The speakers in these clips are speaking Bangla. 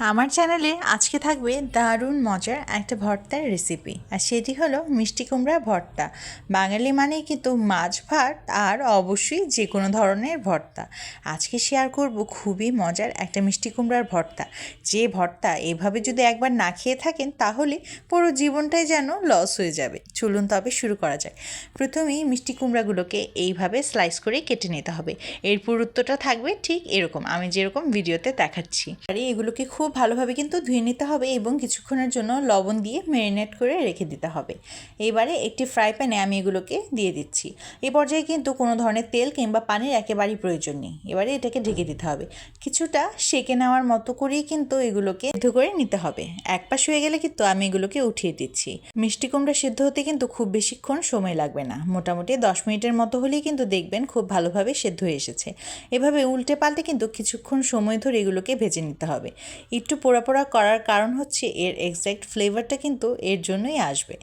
আমার চ্যানেলে আজকে থাকবে দারুণ মজার একটা ভর্তার রেসিপি আর সেটি হলো মিষ্টি কুমড়া ভর্তা। বাঙালি মানেই কিন্তু মাছ, ভাত, আর অবশ্যই যে কোনো ধরনের ভর্তা। আজকে শেয়ার করব খুবই মজার একটা মিষ্টি কুমড়ার ভর্তা। যে ভর্তা এভাবে যদি একবার না খেয়ে থাকেন, তাহলে পুরো জীবনটাই যেন লস হয়ে যাবে। চলুন তবে শুরু করা যাক। প্রথমেই মিষ্টি কুমড়াগুলোকে এইভাবে স্লাইস করে কেটে নিতে হবে। এর পুরুত্বটা থাকবে ঠিক এরকম। আমি যেরকম ভিডিওতে দেখাচ্ছি। আর এগুলোকে খুব ভালোভাবে কিন্তু ধুয়ে নিতে হবে এবং কিছুক্ষণের জন্য লবণ দিয়ে ম্যারিনেট করে রেখে দিতে হবে। এবারে একটি ফ্রাই প্যানে আমি এগুলোকে দিয়ে দিচ্ছি। এই পর্যায়ে কিন্তু কোনো ধরনের তেল কিংবা পানির একেবারেই প্রয়োজন নেই। এবারে এটাকে ঢেকে দিতে হবে। কিছুটা সেকে নেওয়ার মতো করেই কিন্তু এগুলোকে সিদ্ধ করে নিতে হবে। এক পাশ হয়ে গেলে কিন্তু আমি এগুলোকে উঠিয়ে দিচ্ছি। মিষ্টি কুমড়া সিদ্ধ হতে কিন্তু খুব বেশিক্ষণ সময় লাগবে না। মোটামুটি দশ মিনিটের মতো হলেই কিন্তু দেখবেন খুব ভালোভাবে সেদ্ধ হয়ে এসেছে। এভাবে উল্টে পাল্টে কিন্তু কিছুক্ষণ সময় ধরে এগুলোকে ভেজে নিতে হবে। একটু পোড়া পোড়া করার কারণ হচ্ছে এর এক্স্যাক্ট ফ্লেভারটা কিন্তু এর জন্যই আসবে।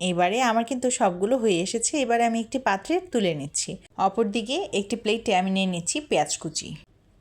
এবারে আমার কিন্তু সবগুলো হয়ে এসেছে, এবারে আমি একটি পাত্রে তুলে নিচ্ছি। অপরদিকে একটি প্লেটে আমি নিয়ে নিচ্ছি পেঁয়াজ কুচি।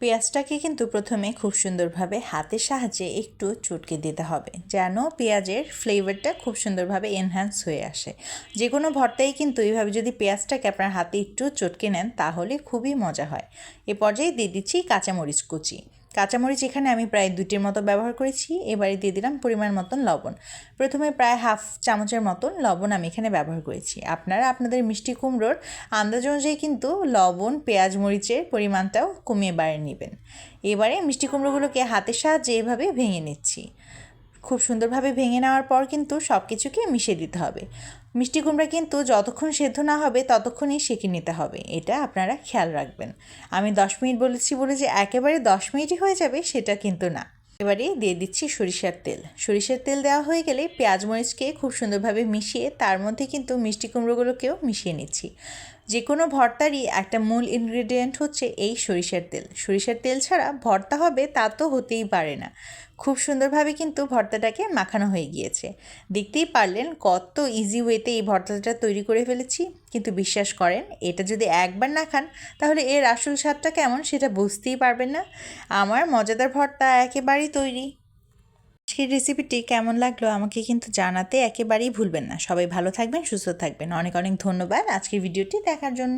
পেঁয়াজটাকে কিন্তু প্রথমে খুব সুন্দরভাবে হাতের সাহায্যে একটু চটকে দিতে হবে, যেন পেঁয়াজের ফ্লেভারটা খুব সুন্দরভাবে এনহ্যান্স হয়ে আসে। যে কোনো ভর্তাই কিন্তু এইভাবে যদি পেঁয়াজটাকে আপনার হাতে একটু চটকে নেন, তাহলে খুবই মজা হয়। এ পর্যায়ে দিয়ে দিচ্ছি কাঁচামরিচ কুচি। কাঁচামরিচ এখানে আমি প্রায় দুটির মতো ব্যবহার করেছি। এবারে দিয়ে দিলাম পরিমাণ মতন লবণ। প্রথমে প্রায় হাফ চামচের মতন লবণ আমি এখানে ব্যবহার করেছি। আপনারা আপনাদের মিষ্টি কুমড়োর আন্দাজ অনুযায়ী কিন্তু লবণ, পেঁয়াজ, মরিচের পরিমাণটাও কমিয়ে বাড়িয়ে নেবেন। এবারে মিষ্টি কুমড়োগুলোকে হাতের সাহায্যে এভাবে ভেঙে নিচ্ছি। খুব সুন্দরভাবে ভেঙে নেওয়ার পর কিন্তু সব কিছুকে মিশিয়ে দিতে হবে। মিষ্টি কুমড়া কিন্তু যতক্ষণ সেদ্ধ না হবে, ততক্ষণই সেঁকে নিতে হবে। এটা আপনারা খেয়াল রাখবেন। আমি দশ মিনিট বলেছি বলে যে একেবারে দশ মিনিটই হয়ে যাবে, সেটা কিন্তু না। এবারে দিয়ে দিচ্ছি সরিষার তেল। সরিষার তেল দেওয়া হয়ে গেলে পেঁয়াজ মরিচকে খুব সুন্দরভাবে মিশিয়ে তার মধ্যে কিন্তু মিষ্টি কুমড়োগুলোকেও মিশিয়ে নিচ্ছি। যে কোনো ভর্তারই একটা মূল ইনগ্রেডিয়েন্ট হচ্ছে এই সরিষার তেল। সরিষার তেল ছাড়া ভর্তা হবে তা তো হতেই পারে না। খুব সুন্দরভাবে কিন্তু ভর্তাটাকে মাখানো হয়ে গিয়েছে। দেখতেই পারলেন কত ইজি ওয়েতে এই ভর্তাটা তৈরি করে ফেলেছি। কিন্তু বিশ্বাস করেন, এটা যদি একবার না খান, তাহলে এর আসল স্বাদটা কেমন সেটা বুঝতেই পারবেন না। আমার মজাদার ভর্তা একেবারেই তৈরি। আজকের রেসিপিটি কেমন লাগল আমাকে কিন্তু জানাতে একেবারেই ভুলবেন না। সবাই ভালো থাকবেন, সুস্থ থাকবেন। অনেক অনেক ধন্যবাদ আজকের ভিডিওটি দেখার জন্য।